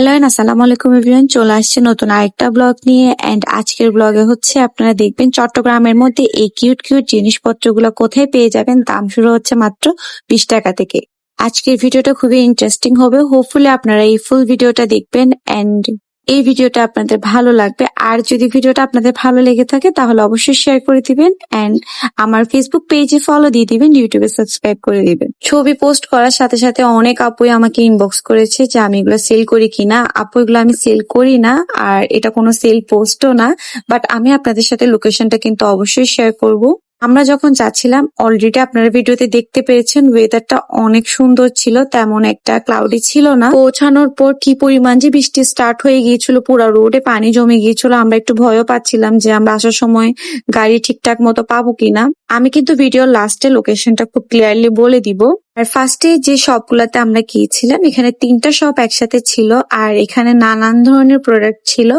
Hello and আসসালামু আলাইকুম everyone, চলে আসছে নতুন আরেকটা ব্লগ নিয়ে। এন্ড আজকের ব্লগে হচ্ছে আপনারা দেখবেন চট্টগ্রামের মধ্যে এই কিউট কিউট জিনিসপত্রগুলো কোথায় পেয়ে যাবেন? দাম শুরু হচ্ছে মাত্র বিশ টাকা থেকে। আজকের ভিডিওটা খুবই ইন্টারেস্টিং হবে। হোপফুলি আপনারা এই ফুল ভিডিওটা দেখবেন। এন্ড এই ভিডিওটা আপনাদের ভালো লাগবে। আর যদি ভিডিওটা আপনাদের ভালো লেগে থাকে, তাহলে অবশ্যই শেয়ার করে দিবেন এন্ড আমার ফেসবুক পেজে ফলো দিয়ে দিবেন ইউটিউবে সাবস্ক্রাইব করে দিবেন। ছবি পোস্ট করার সাথে সাথে অনেক আপুই আমাকে ইনবক্স করেছে যে, আমি এগুলো সেল করি কিনা? আপু, এগুলো আমি সেল করি না আর এটা কোনো সেল পোস্টও না বাট আমি আপনাদের সাথে লোকেশনটা কিন্তু অবশ্যই শেয়ার করব। আমরা যখন যাচ্ছিলাম অলরেডি আপনারা ভিডিওতে দেখতে পেরেছেন ওয়েদারটা অনেক সুন্দর ছিল, তেমন একটা ক্লাউডি ছিল না। পৌঁছানোর পর কি পরিমাণ যে বৃষ্টি স্টার্ট হয়ে গিয়েছিল, পুরো রোডে পানি জমে গিয়েছিল, আমরা একটু ভয়ও পাচ্ছিলাম যে আমরা আসার সময় গাড়ি ঠিকঠাক মতো পাবো কিনা। আমি কিন্তু ভিডিওর লাস্টে লোকেশনটা খুব ক্লিয়ারলি বলে দিব। আর ফার্স্টে যে শপগুলোতে আমরা গিয়েছিলাম, এখানে তিনটা শপ একসাথে ছিল আর এখানে নানান ধরনের প্রোডাক্ট ছিল।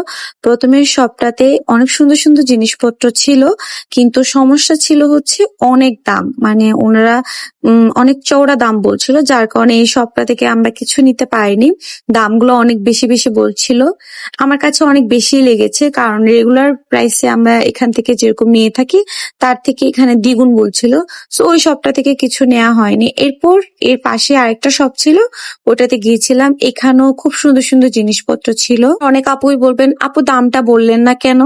প্রথমের শপটাতে অনেক সুন্দর সুন্দর জিনিসপত্র ছিল, কিন্তু সমস্যা ছিল হচ্ছে অনেক দাম। মানে ওনারা অনেক চওড়া দাম বলছিল, যার কারণে এই শপটা থেকে আমরা কিছু নিতে পারিনি। দামগুলো অনেক বেশি বেশি বলছিল। আমার কাছে অনেক বেশি লেগেছে, কারণ রেগুলার প্রাইসে আমরা এখান থেকে যেরকম নিয়ে থাকি, তার থেকে এখানে দ্বিগুণ বলছিল। সো ওই শপটা থেকে কিছু নেওয়া হয়নি। এরপর এর পাশে আরেকটা শপ ছিল, ওটাতে গিয়েছিলাম। এখানেও খুব সুন্দর সুন্দর জিনিসপত্র ছিল। অনেক আপুই বলবেন, আপু, দামটা বললেন না কেন?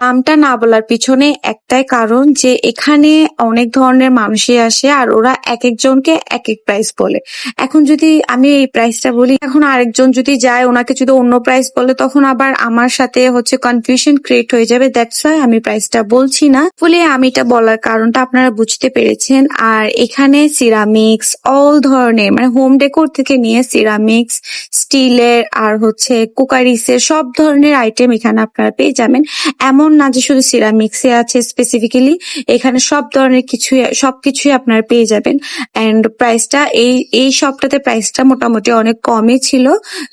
দামটা না বলার পিছনে একটাই কারণ যে এখানে অনেক ধরনের মানুষই আসে আর ওরা এক একজনকে এক এক প্রাইস বলে। এখন যদি আমি এই প্রাইসটা বলি, এখন আরেকজন যদি যায়, ওনাকে যদি অন্য প্রাইস বলে, তখন আবার আমার সাথে হচ্ছে কনফিউশন ক্রিয়েট হয়ে যাবে। দ্যাটস ওয়াই আমি প্রাইসটা বলছি না। বলে আমি এটা বলার কারণটা আপনারা বুঝতে পেরেছেন। আর এখানে সিরামিক্স অল ধরনের মানে হোম ডেকোর থেকে নিয়ে সিরামিক্স স্টিলের আর হচ্ছে কুকারিসের সব ধরনের আইটেম এখানে আপনারা পেয়ে যাবেন। এমন না যে শুধু সিরামিক্সে আছে স্পেসিফিক্যালি এখানে সব ধরনের কিছুই সবকিছুই আপনার পেয়ে যাবেন। এন্ড প্রাইসটা এই এই শপটাতে প্রাইসটা মোটামুটি অনেক কমই ছিল।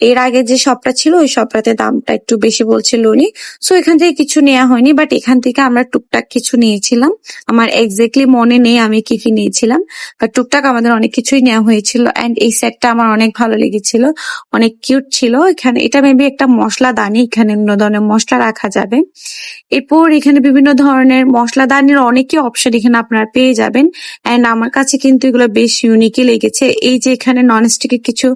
এর আগে যে শপটা ছিল, ওই শপটাতে দামটা একটু বেশি বলছিল উনি। সো এখান থেকে কিছু নেওয়া হয়নি বাট এখান থেকে আমরা টুকটাক কিছু নিয়েছিলাম। আমার এক্স্যাক্টলি মনে নেই আমি কি কি নিয়েছিলাম বাট টুকটাক আমাদের অনেক কিছুই নেওয়া হয়েছিল। এন্ড এই সেটটা আমার অনেক ভালো লেগেছিল, অনেক কিউট ছিল। এখানে, এটা মেবি একটা মশলা দানি এখানে অন্য ধরনের মশলা রাখা যাবে। এরপর এখানে বিভিন্ন ধরনের মশলাদানির অনেকই অপশন এখানে আপনারা পেয়ে যাবেন। এন্ড আমার কাছে কিন্তু এগুলো বেশ ইউনিকই লেগেছে। এই যে এখানে ননস্টিকের কিছু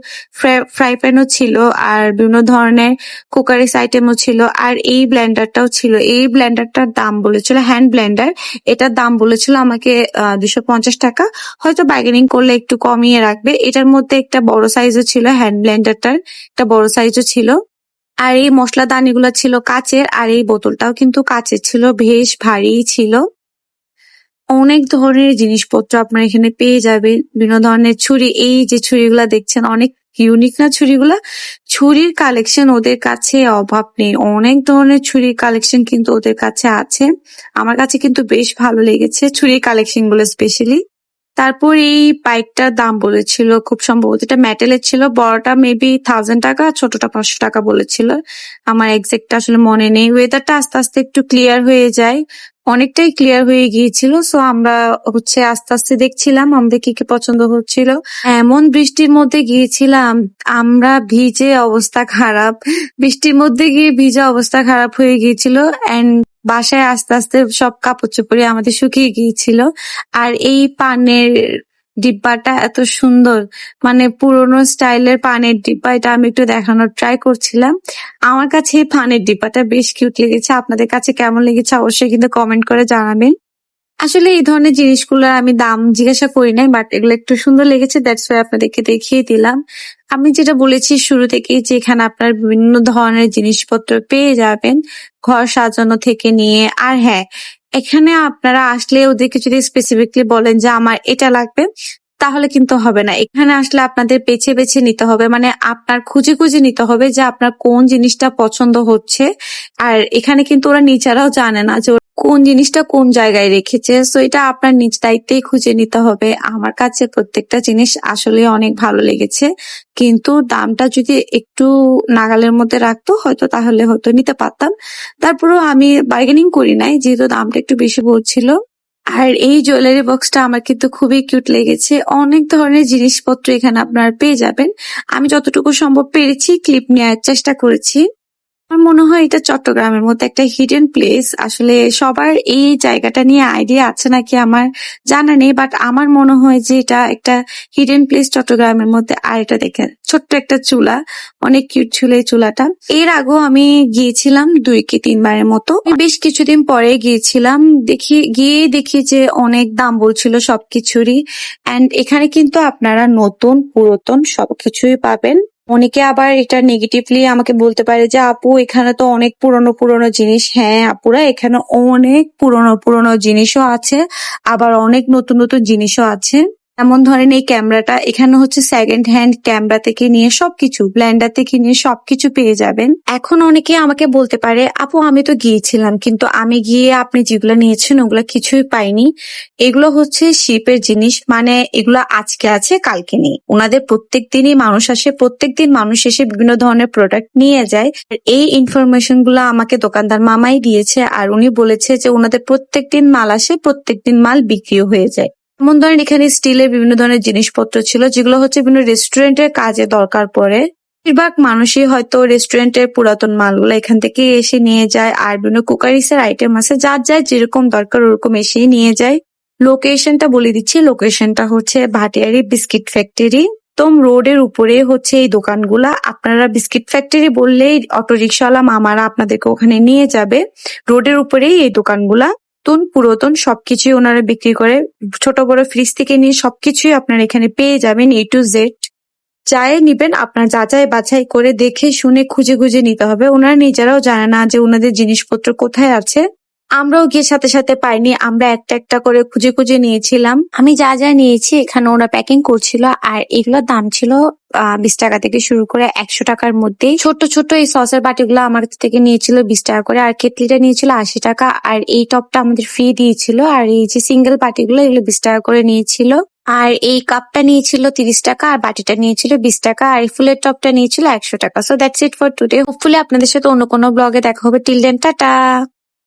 ফ্রাই প্যানও ছিল, আর বিভিন্ন ধরনের কুকারিস আইটেমও ছিল, আর এই ব্লেন্ডারটাও ছিল। এই ব্লেন্ডারটার দাম বলেছিল হ্যান্ড ব্লেন্ডার এটার দাম বলেছিল আমাকে দুশো পঞ্চাশ টাকা। হয়তো বার্গেনিং করলে একটু কমিয়ে রাখবে। এটার মধ্যে একটা বড় সাইজও ছিল হ্যান্ড ব্লেন্ডারটার একটা বড় সাইজও ছিল। আর এই মশলা মশলাদানিগুলো ছিল কাচের, আর এই বোতলটাও কিন্তু কাচের ছিল, বেশ ভারী ছিল। অনেক ধরনের জিনিসপত্র আপনারা এখানে পেয়ে যাবেন। বিভিন্ন ধরনের ছুরি, এই যে ছুরিগুলা দেখছেন, অনেক ইউনিক না ছুরিগুলা? ছুরির কালেকশন ওদের কাছে অভাব নেই। অনেক ধরনের ছুরির কালেকশন কিন্তু ওদের কাছে আছে। আমার কাছে কিন্তু বেশ ভালো লেগেছে ছুরির কালেকশনগুলো স্পেশালি তারপর এই বাইকটার দাম বলেছিল খুব সম্ভবত, এটা মেটেলের ছিল, বড়টা মেবি থাউজেন্ড টাকা, ছোটটা পাঁচশো টাকা বলেছিল। আমার এক্সাক্ট আসলে মনে নেই। ওয়েদারটা আস্তে আস্তে একটু ক্লিয়ার হয়ে যায়। অনেকটাই ক্লিয়ার হয়ে গিয়েছিল সো আমরা হচ্ছে আস্তে আস্তে দেখছিলাম, আমাদের কি কি পছন্দ হচ্ছিল। এমন বৃষ্টির মধ্যে গিয়েছিলাম, আমরা ভিজে অবস্থা খারাপ। বৃষ্টির মধ্যে গিয়ে ভিজে অবস্থা খারাপ হয়ে গিয়েছিল এন্ড বাসায় আস্তে আস্তে সব কাপড় চোপড়ে আমাদের শুকিয়ে গিয়েছিল। আর এই পানের ডিব্বাটা এত সুন্দর মানে পুরনো স্টাইলের পানের ডিব্বা, এটা আমি একটু দেখানোর ট্রাই করছিলাম। আমার কাছে এই পানের ডিব্বাটা বেশ কিউট লেগেছে। আপনাদের কাছে কেমন লেগেছে অবশ্যই কিন্তু কমেন্ট করে জানাবেন। আসলে এই ধরনের জিনিসগুলো আমি দাম জিজ্ঞাসা করি নাই বাট এগুলো একটু সুন্দর লেগেছে দ্যাটস ওয়াই আপনাদেরকে দেখিয়ে দিলাম। আমি যেটা বলেছি শুরু থেকে যে এখানে আপনার বিভিন্ন ধরনের জিনিসপত্র পেয়ে যাবেন, ঘর সাজানো থেকে নিয়ে। আর হ্যাঁ এখানে আপনারা আসলে ওদেরকে যদি স্পেসিফিকলি বলেন যে আমার এটা লাগবে, তাহলে কিন্তু হবে না। এখানে আসলে আপনাদের বেছে বেছে নিতে হবে মানে আপনার খুঁজে খুঁজে নিতে হবে যে আপনার কোন জিনিসটা পছন্দ হচ্ছে। আর এখানে কিন্তু ওরা নিজেরাও জানে না যে কোন জিনিসটা কোন জায়গায় রেখেছে? সো এটা আপনার নিজ দায়িত্বেই খুঁজে নিতে হবে। আমার কাছে প্রত্যেকটা জিনিস আসলে অনেক ভালো লেগেছে। কিন্তু দামটা যদি একটু নাগালের মধ্যে রাখতো, হয়তো তাহলে হয়তো নিতে পারতাম। তারপরেও আমি বার্গেনিং করি নাই, যেহেতু দামটা একটু বেশি বলছিল আর এই জুয়েলারি বক্সটা আমার কিন্তু খুবই কিউট লেগেছে। অনেক ধরনের জিনিসপত্র এখানে আপনারা পেয়ে যাবেন। আমি যতটুকু সম্ভব পেরেছি ক্লিপ নেওয়ার চেষ্টা করেছি। আমার মনে হয় এটা চট্টগ্রামের মধ্যে একটা হিডেন প্লেস আসলে সবার এই জায়গাটা নিয়ে আইডিয়া আছে নাকি আমার জানা নেই বাট আমার মনে হয় যে এটা একটা হিডেন প্লেস চট্টগ্রামের মধ্যে। আর এটা দেখে ছোট্ট একটা চুলা, অনেক কিউট ছিল এই চুলাটা। এর আগেও আমি গিয়েছিলাম দুই কি তিনবারের মতো। বেশ কিছুদিন পরে গিয়েছিলাম, দেখি গিয়ে দেখি যে অনেক দাম বলছিল সবকিছুরই। এন্ড এখানে কিন্তু আপনারা নতুন, পুরাতন সবকিছুই পাবেন। অনেকে আবার এটা নেগেটিভলি আমাকে বলতে পারে যে, আপু, এখানে তো অনেক পুরনো পুরনো জিনিস। হ্যাঁ আপুরা, এখানে অনেক পুরনো পুরনো জিনিসও আছে, আবার অনেক নতুন নতুন জিনিসও আছে। এমন ধরেন এই ক্যামেরাটা, এখানে হচ্ছে সেকেন্ড হ্যান্ড ক্যামেরা থেকে নিয়ে সবকিছু ব্ল্যান্ডার থেকে নিয়ে সবকিছু পেয়ে যাবেন। এখন অনেকে আমাকে বলতে পারে, আপু, আমি তো গিয়েছিলাম, কিন্তু আমি গিয়ে আপনি যেগুলো নিয়েছেন ওগুলো কিছুই পাইনি। এগুলো হচ্ছে শিপের জিনিস মানে এগুলো আজকে আছে, কালকে নেই। ওনাদের প্রত্যেক দিনই মানুষ আসে প্রত্যেক দিন মানুষ এসে বিভিন্ন ধরনের প্রোডাক্ট নিয়ে যায়। এই ইনফরমেশনগুলো আমাকে দোকানদার মামাই দিয়েছে, আর উনি বলেছে যে ওনাদের প্রত্যেক দিন মাল আসে প্রত্যেক দিন মাল বিক্রিও হয়ে যায়। যেমন ধরেন এখানে স্টিলের বিভিন্ন ধরনের জিনিসপত্র ছিল, যেগুলো হচ্ছে বিভিন্ন রেস্টুরেন্টের কাজে দরকার পড়ে। বেশিরভাগ মানুষই হয়তো রেস্টুরেন্টের পুরাতন মালগুলো এখান থেকে এসে নিয়ে যায়, আর বিভিন্ন কুকারিসের আইটেম আছে, যার যায় যেরকম দরকার ওরকম এসেই নিয়ে যায়। লোকেশনটা বলে দিচ্ছি লোকেশনটা হচ্ছে ভাটিয়ারি বিস্কিট ফ্যাক্টরি একদম রোডের উপরে হচ্ছে এই দোকানগুলা। আপনারা বিস্কিট ফ্যাক্টরি বললেই অটো রিক্সাওয়ালা মামারা আপনাদেরকে ওখানে নিয়ে যাবে। রোডের উপরেই এই দোকানগুলা। নতুন, পুরাতন সবকিছুই ওনারা বিক্রি করে, ছোট, বড় ফ্রিজ থেকে নিয়ে সবকিছুই আপনারা এখানে পেয়ে যাবেন এ টু জেড চায়ে নিবেন, আপনার যাচাই বাছাই করে দেখে, শুনে, খুঁজে খুঁজে নিতে হবে। ওনারা নিজেরাও জানে না যে ওনাদের জিনিসপত্র কোথায় আছে। আমরাও গিয়ে সাথে সাথে পাইনি, আমরা একটা একটা করে খুঁজে খুঁজে নিয়েছিলাম। আমি যা যা নিয়েছি, এখানে ওরা প্যাকিং করছিল, আর এগুলোর দাম ছিল বিশ টাকা থেকে শুরু করে একশো টাকার মধ্যেই। ছোট ছোট এই সসের বাটিগুলো আমার থেকে নিয়েছিল বিশ টাকা করে, আর কেটলিটা নিয়েছিল আশি টাকা, আর এই টপটা আমাদের ফ্রি দিয়েছিল, আর এই যে সিঙ্গেল বাটিগুলো, এগুলো বিশ টাকা করে নিয়েছিল। আর এই কাপটা নিয়েছিল তিরিশ টাকা, আর বাটিটা নিয়েছিল বিশ টাকা, আর এই ফুলের টপটা নিয়েছিল একশো টাকা। So that's it for today hopefully আপনাদের সাথে অন্য কোনো ব্লগে দেখা হবে। Till then tata